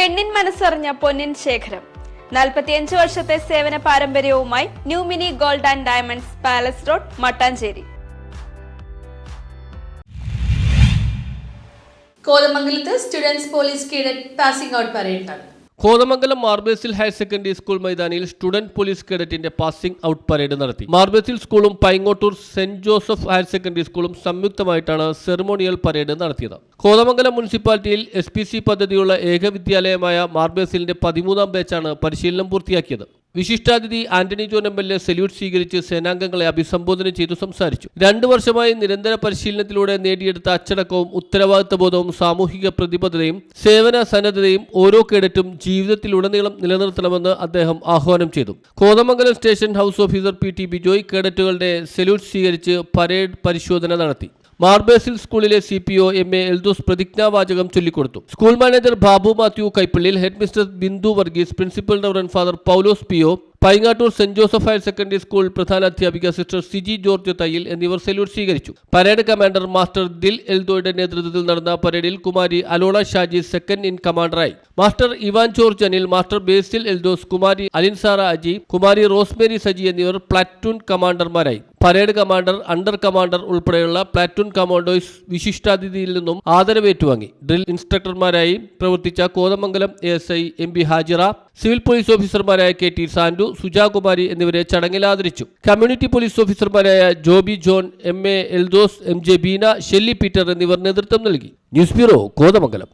പെണ്ണിൻ മനസ്സറിഞ്ഞ പൊന്നിൻ ശേഖരം. നാൽപ്പത്തിയഞ്ച് വർഷത്തെ സേവന പാരമ്പര്യവുമായി new mini gold and diamonds palace road Mattancherry. കോതമംഗലത്ത് students police cadet passing out parade നടന്നു Kothamangalam Mar Basil higher secondary school മൈതാനിയിൽ സ്റ്റുഡന്റ് പോലീസ് കേഡറ്റിന്റെ പാസിംഗ് ഔട്ട് പരേഡ് നടത്തി. മാർബേസിൽ സ്കൂളും Paingottoor saint Joseph higher secondary സ്കൂളും സംയുക്തമായിട്ടാണ് സെറിമോണിയൽ പരേഡ് നടത്തിയത്. കോതമംഗലം മുനിസിപ്പാലിറ്റിയിൽ എസ് പി സി പദ്ധതിയുള്ള ഏക വിദ്യാലയമായ മാർബേസിലിന്റെ പതിമൂന്നാം ബാച്ചാണ് പരിശീലനം പൂർത്തിയാക്കിയത്. വിശിഷ്ടാതിഥി Antony John M L A salute സ്വീകരിച്ച് സേനാംഗങ്ങളെ അഭിസംബോധന ചെയ്തു സംസാരിച്ചു. രണ്ടു വർഷമായി നിരന്തര പരിശീലനത്തിലൂടെ നേടിയെടുത്ത അച്ചടക്കവും ഉത്തരവാദിത്തബോധവും സാമൂഹിക പ്രതിബദ്ധതയും സേവന സന്നദ്ധതയും ഓരോ കേഡറ്റും ജീവിതത്തിലുടനീളം നിലനിർത്തണമെന്ന് അദ്ദേഹം ആഹ്വാനം ചെയ്തു. Kothamangalam station house officer P T Bijoy കേഡറ്റുകളുടെ salute സ്വീകരിച്ച് പരേഡ് പരിശോധന നടത്തി. മാർബേസിൽ സ്കൂളിലെ C P O M A Eldhose പ്രതിജ്ഞാവാചകം ചൊല്ലിക്കൊടുത്തു. School manager Babu Mathew Kaipallil head mistress Bindu Varghese principal reverend father Paulose P O Paingattoor saint Joseph higher secondary school പ്രധാന അധ്യാപിക sister Siji George Thayyil എന്നിവർ salute സ്വീകരിച്ചു. Parade commander master Dil എൽദോയുടെ നേതൃത്വത്തിൽ നടന്ന പരേഡിൽ Kumari Alola Shaji second in കമാൻഡറായി. Master Ivan George Anil master Basil Eldhose Kumari Alinsara Aji Kumari Rosemary Saji എന്നിവർ platoon കമാൻഡർമാരായി. പരേഡ് കമാൻഡർ അണ്ടർ കമാൻഡർ ഉൾപ്പെടെയുള്ള പ്ലാറ്റൂൺ കമാൻഡോയ്സ് വിശിഷ്ടാതിഥിയിൽ നിന്നും ആദരവേറ്റുവാങ്ങി. ഡ്രിൽ ഇൻസ്ട്രക്ടർമാരായി പ്രവർത്തിച്ച Kothamangalam S I M B Hajira civil police ഓഫീസർമാരായ കെ ടി സാൻഡു സുജാകുമാരി എന്നിവരെ ചടങ്ങിൽ ആദരിച്ചു. കമ്മ്യൂണിറ്റി പോലീസ് ഓഫീസർമാരായ Joby John M Eldhose M J Beena Shelly Peter എന്നിവർ നേതൃത്വം നൽകി. News bureau Kothamangalam.